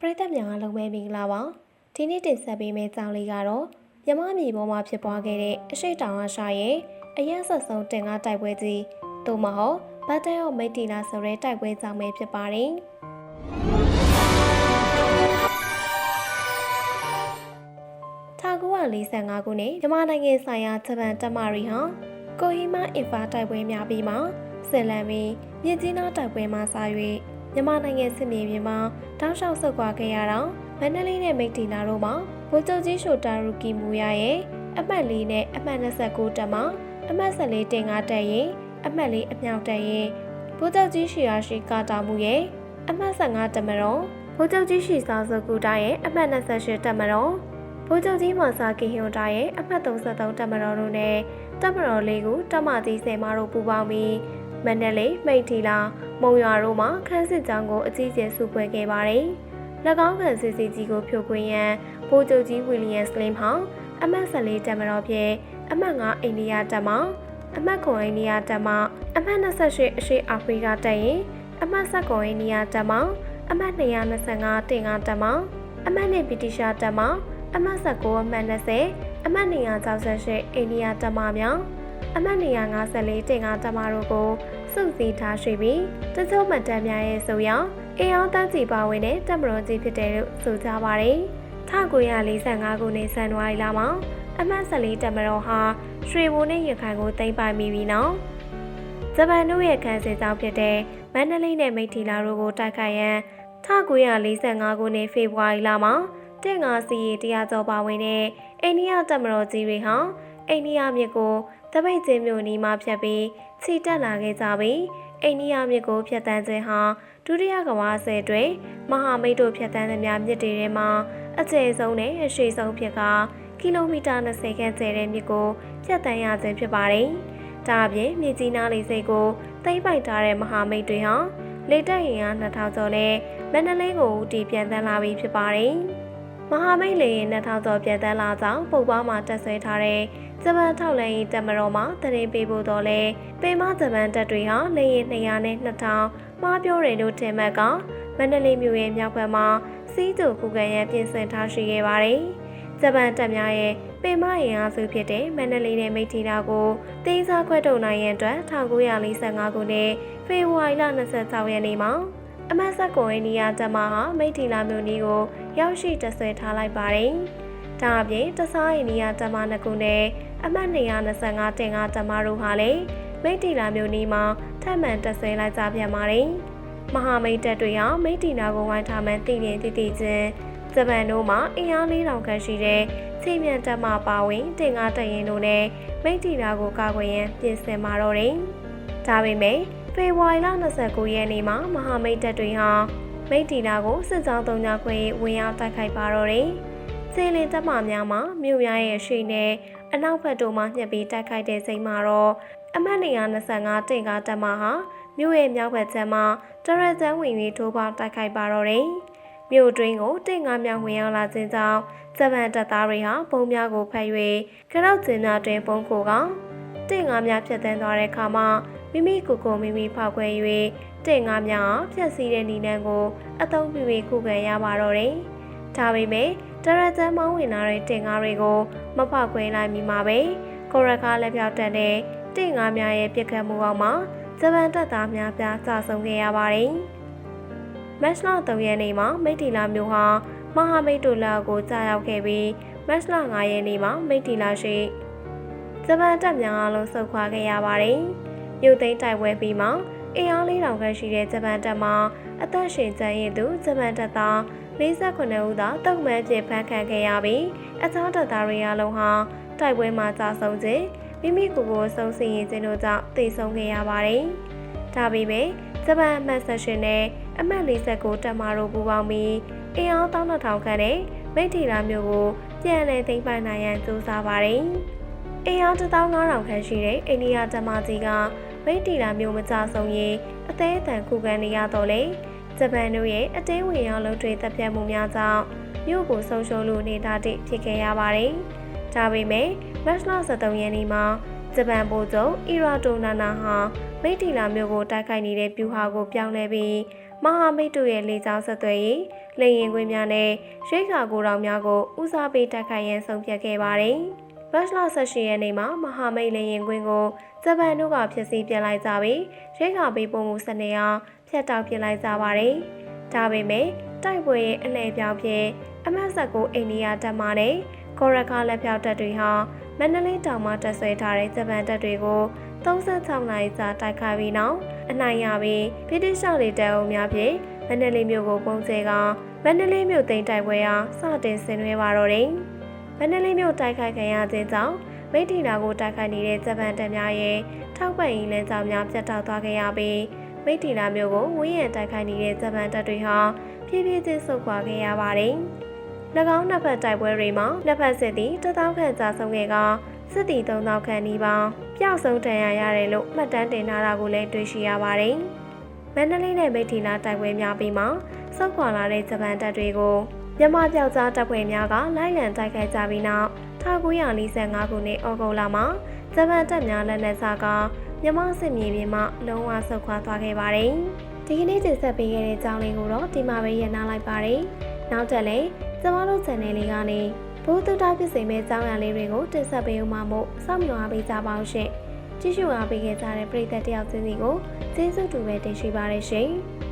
ပရိသတ်များအားလုံးပဲမင်္ဂလာပါဒီနေ့တင်ဆက်ပေးမယ့်ကြောင်းလေးကတော့မြမမြေပေါ်မှာဖြစ်ပွားခဲ့တဲ့အရှိတ်တောင်အားရှာရဲ့အရက်ဆက်ဆုံးတင်ကားတိုက်ပွဲကြီးသို့မဟုတ်ဘတ်တဲအော့မိတ်တီလာဆိုတဲ့တိုက်ပွဲကြောင်းပဲဖြစ်ပါတယ်1945ခုနှစ်မြန်မာနိုင်ငံဆိုင်ရာဂျပန်တပ်မရီဟာကိုဟီမာအင်ဖာတိုက်ပွဲများပြီးမှဆယ်လန်ပြီးမြစ်ကြီးနားတိုက်ပွဲမှာစာ၍ မြန်မာနိုင်ငံစစ်မြေပြင်မှာတောင်းလျှောက်ဆုတ်ခွာခဲ့ရတော့မန္တလေးနဲ့မိတ်တီလာတို့မှာဗိုလ်ချုပ်ကြီးရှိုတာရူကီမူရရဲ့အမှတ်၄နဲ့အမှတ်29တက်မှာအမှတ်14တင်ကားတက်ရင်အမှတ်၄အမြောက်တက်ရင်ဗိုလ်ချုပ်ကြီးရှိရာရှိကာတာမှုရဲ့အမှတ်15တက်မတော်ဗိုလ်ချုပ်ကြီးရှိစာစုကူတာရဲ့အမှတ်28တက်မတော်ဗိုလ်ချုပ်ကြီးမော်စာကီဟွန်တာရဲ့အမှတ်33တက်မတော်တို့နဲ့တက်မတော်လေးကိုတမကြီးဆယ်မတို့ပူပေါင်းပြီး မန္တလေးမိတ်ထီလာမုံရွာတို့မှာခန်းစစ်ကြောင်းကိုအကြီးကျယ်စုဖွဲ့ခဲ့ပါတယ်။၎င်းခံစစ်စီကြီးကိုဖြိုခွင်းရန်ဗိုလ်ချုပ်ကြီးဝီလီယံစလင်းဟောင်းအမှတ်14တက်မတော်ဖြင့်အမှတ်9အိန္ဒိယတက်မှအမှတ်9အိန္ဒိယတက်မှအမှတ်28အရှေ့အာဖရိကတက်ရင်အမှတ်19အိန္ဒိယတက်မှအမှတ်225တင်ကားတက်မှအမှတ်2ဗြိတိရှားတက်မှအမှတ်19အမှတ်20အမှတ်268အိန္ဒိယတက်မှမြောင် အမှတ်254တင်ကားတက်မှတို့ကိုစုစည်းထားရှိပြီးတချို့မှတ်တမ်းများရဲ့ဆိုရအေအောင်တန်းစီပါဝင်တဲ့တက်မတော်ကြီးဖြစ်တယ်လို့ဆိုကြပါတယ်1945ခုနှစ်ဇန်နဝါရီလမှာအမှတ်14တက်မတော်ဟာရွှေဘိုနဲ့ရခိုင်ကိုသိမ်းပိုက်မိပြီးနောက်ဂျပန်တို့ရဲ့ခံစစ်ကြောင့်ဖြစ်တဲ့မန္တလေးနဲ့မိထီလာတို့ကိုတိုက်ခိုက်ရန်1945ခုနှစ်ဖေဖော်ဝါရီလမှာတင်ငါစီရီတရားကျော်ပါဝင်တဲ့အိန္ဒိယတက်မတော်ကြီးတွေဟာ အိန္ဒိယမြစ်ကိုတပိတ်ကျင်းမြို့နီးမှဖြတ်ပြီးခြိတက်လာခဲ့ကြပြီးအိန္ဒိယမြစ်ကိုဖြတ်တန်းခြင်းဟာဒုတိယကမ္ဘာဆယ်တွင်မဟာမိတ်တို့ဖြတ်တန်းသမျှမြစ်တွေထဲမှာအကျယ်ဆုံးနဲ့အရှိဆုံးဖြစ်ကကီလိုမီတာ20ခန့်ကျယ်တဲ့မြစ်ကိုဖြတ်တန်းရခြင်းဖြစ်ပါတယ်။ဒါအပြင်မြစ်ကြီးနားလေးစိတ်ကိုသိမ့်ပိုက်ထားတဲ့မဟာမိတ်တွေဟာလေတက်ရင်အား2000ကျော်နဲ့မန္တလေးကိုဦးတည်ပြန်တန်းလာပြီးဖြစ်ပါတယ်။ မဟာမိတ်လေရင်2000ကျော်ပြန်တန်းလာကြောင်းပုတ်ပွားမှာတက်ဆွဲထားတဲ့ဂျပန်ထောက်လန်ရေးတပ်မတော်မှတရင်ပေးဖို့တော့လဲပေမဂျပန်တပ်တွေဟာလေရင်200နဲ့2000မှားပြောတယ်လို့ထင်မှတ်ကမန္တလေးမြို့ရဲ့မြောက်ဘက်မှာစီးသူခုခံရန်ပြင်ဆင်ထားရှိခဲ့ပါတယ်။ဂျပန်တပ်များရဲ့ပေမရင်အားစုဖြစ်တဲ့မန္တလေးနဲ့မိထီလာကိုတင်းစားခွဲထုတ်နိုင်ရန်အတွက်1945ခုနှစ်ဖေဖော်ဝါရီလ26ရက်နေ့မှာ အမတ်ဆက်ကိုအိန္ဒိယတပ်မဟာမိထီလာမြို့နီးကိုရောက်ရှိတဆွဲထားလိုက်ပါတယ်။ဒါအပြင်တစားအိန္ဒိယတပ်မနှစ်ခုနဲ့အမှတ်225တင်ကားတပ်မတို့ဟာလည်းမိထီလာမြို့နီးမှာထပ်မံတက်ဆွဲလိုက်ကြပြန်ပါတယ်။မဟာမိတ်တပ်တွေဟာမိထီလာကိုဝိုင်းထားမှန်းသိမြင်သိသိချင်းဂျပန်တို့မှာအင်အား၄000ခန့်ရှိတဲ့ချိန်မြန်တပ်မပါဝင်တင်ကားတရင်တို့နဲ့မိထီလာကိုကာကွယ်ရန်ပြင်ဆင်มาတော့တယ်။ဒါပေမဲ့ ဖေဖော်ဝါရီလ29ရက်နေ့မှာမဟာမိတ်တပ်တွေဟာမိထီလာကိုစစ်ကြောင်းသုံးညခွဲဝင်ရောက်တိုက်ခိုက်ပါတော့တယ်။စေလင်တပ်မများမှာမြို့များရဲ့ရှိနဲ့အနောက်ဘက်တို့မှညှက်ပြီးတိုက်ခိုက်တဲ့စိတ်မှာတော့အမှတ်125တင်ကားတပ်မဟာမြို့ရဲ့မြောက်ဘက်ခြမ်းမှာတရဇန်ဝင်ပြီးထိုးပေါက်တိုက်ခိုက်ပါတော့တယ်။မြို့တွင်းကိုတင်ကားများဝင်ရောက်လာခြင်းကြောင့်ဂျပန်တပ်သားတွေဟာပုံများကိုဖတ်၍ခရောက်ကျင်းများတွင်ပုံခိုက တင်ကားများဖြတ်တန်းသွားတဲ့အခါမှာမိမိကိုယ်ကိုမိမိဖောက်ခွဲ၍တင်ကားများဖြတ်စည်းတဲ့နီလန်ကိုအသုံးပြုပြီးခုခံရပါတော့တယ်။ဒါပေမဲ့တရဇန်မောင်းဝင်လာတဲ့တင်ကားတွေကိုမဖောက်ခွဲလိုက်မိမှာပဲကိုရကားလက်ပြောက်တက်တဲ့တင်ကားများရဲ့ပြစ်ခတ်မှုအောက်မှာဂျပန်တပ်သားများပြားကျဆုံးခဲ့ရပါတယ်။မတ်လ3ရက်နေ့မှာမိတ်တီလာမျိုးဟာမဟာမိတ်တို့လာကိုကြားရောက်ခဲ့ပြီးမတ်လ9ရက်နေ့မှာမိတ်တီလာရှိ ဂျပန်တပ်များအလုံးဆုတ်ခွာခဲ့ရပါတယ်။မြို့သိမ်းတိုက်ပွဲပြီးမှအင်အား၄000ခန့်ရှိတဲ့ဂျပန်တပ်မှာအသက်ရှင်ကျန်ရည်သူဂျပန်တပ်သား48ဦးသာတုံ့မှန်ဖြစ်ဖမ်းခံခဲ့ရပြီးအခြားတပ်သားတွေအလုံးဟာတိုက်ပွဲမှာကြာဆုံးခြင်းမိမိကိုယ်ကိုဆုံးစီရင်ခြင်းတို့ကြောင့်သေဆုံးခဲ့ရပါတယ်။ဒါပေမဲ့ဂျပန်အမှတ်ဆက်ရှင်နဲ့အမှတ်49တပ်မတော်ပူးပေါင်းပြီးအင်အား12000ခန့်နဲ့မိထီလာမျိုးကိုပြန်လည်သိမ်းပိုက်နိုင်ရန်ကြိုးစားပါတယ်။ အင်အား15000ခန့်ရှိတဲ့အိန္ဒိယတပ်မကြီးကမိထီလာမျိုးမကြဆုံးရေးအသေးအတန်ခုခံနေရတော့လေဂျပန်တို့ရဲ့အတင်းဝင်ရောက်လုံထွေတပ်ဖြတ်မှုများကြောင့်မြို့ကိုဆုံးရှုံးလို့နေတာတိဖြစ်ခဲ့ရပါတယ်။ဒါပေမဲ့မတ်လ23ရက်နေ့မှာဂျပန်ဗိုလ်ချုပ်အီရာတိုနာနာဟာမိထီလာမြို့ကိုတိုက်ခိုက်နေတဲ့ပြူဟာကိုပြောင်းလဲပြီးမမဟာမိတ်တို့ရဲ့လေကြောင်းဆက်သွယ်ရေးလေရင်ခွင်များနဲ့ရိတ်ခါကိုတော်များကိုဦးစားပေးတိုက်ခိုက်ရန်ဆုံးဖြတ်ခဲ့ပါတယ်။ ဘတ်လ18ရက်နေ့မှာမဟာမိတ်လေရင်ခွင်ကိုဂျပန်တို့ကဖျက်ဆီးပြလိုက်ကြပြီးရိတ်ခါပေးပုံမှုစနစ်အောင်ဖျက်တောက်ပြလိုက်ကြပါတယ်။ဒါပေမဲ့တိုက်ပွဲရဲ့အလဲပြောင်းဖြင့်အမတ်ဆက်ကိုအိန္ဒိယတပ်မှနဲ့ကောရကာလက်ဖြောက်တပ်တွေဟာမန္တလေးတောင်မှတက်ဆွဲထားတဲ့ဂျပန်တပ်တွေကို36နိုင်စာတိုက်ခိုက်ပြီးနောက်အနိုင်ရပြီးဗြိတိရှောက်တွေတပ်အုပ်များဖြင့်မန္တလေးမြို့ကိုပုံစဲကမန္တလေးမြို့သိမ်းတိုက်ပွဲအားစတင်ဆင်နွှဲပါတော့တယ်။ မန္တလေးမြို့တိုက်ခိုက်ခံရခြင်းကြောင့်မိထီနာကိုတိုက်ခိုက်နေတဲ့ဂျပန်တပ်များရဲ့ထောက်ပံ့ရေးလမ်းကြောင်းများပြတ်တောက်သွားခဲ့ရပြီးမိထီနာမြို့ကိုဝင်းရံတိုက်ခိုက်နေတဲ့ဂျပန်တပ်တွေဟာဖြည်းဖြည်းချင်းဆုတ်ခွာခဲ့ရပါတယ်။၎င်းနှစ်ဖက်တိုက်ပွဲတွေမှာနှစ်ဖက်စစ်သည်တသောခန့်ကြာဆုံးခဲ့ကစစ်သည်3000ခန့်နီးပါးပျောက်ဆုံးဒဏ်ရာရတယ်လို့မှတ်တမ်းတင်ထားတာကိုလည်းတွေ့ရှိရပါတယ်။မန္တလေးနဲ့မိထီလာတိုက်ပွဲများပြီးမှဆုတ်ခွာလာတဲ့ဂျပန်တပ်တွေကို မြန်မာပြောက်ကြားတပ်ဖွဲ့များကလိုက်လံတိုက်ခိုက်ကြပြီးနောက်1945ခုနှစ်ဩဂုတ်လမှာဂျပန်တပ်များလက်နက်စားကမြန်မာစစ်မြေပြင်မှလုံးဝဆုတ်ခွာသွားခဲ့ပါတယ်။ဒီကနေ့တင်ဆက်ပေးခဲ့တဲ့ကြောင်းလေးကိုတော့ဒီမှာပဲရနာလိုက်ပါတယ်။နောက်တက်လည်းကျမတို့ channel လေးကနေဘုသူတဖြစ်စိမဲ့ကြောင်းရလေးတွေကိုတင်ဆက်ပေးဦးမှာမို့စောင့်မျှော်အားပေးကြပါအောင်ရှင်။ကြည့်ရှုအားပေးခဲ့ကြတဲ့ပရိသတ်တယောက်ချင်းစီကိုကျေးဇူးတူပဲတင်ရှိပါရရှင်။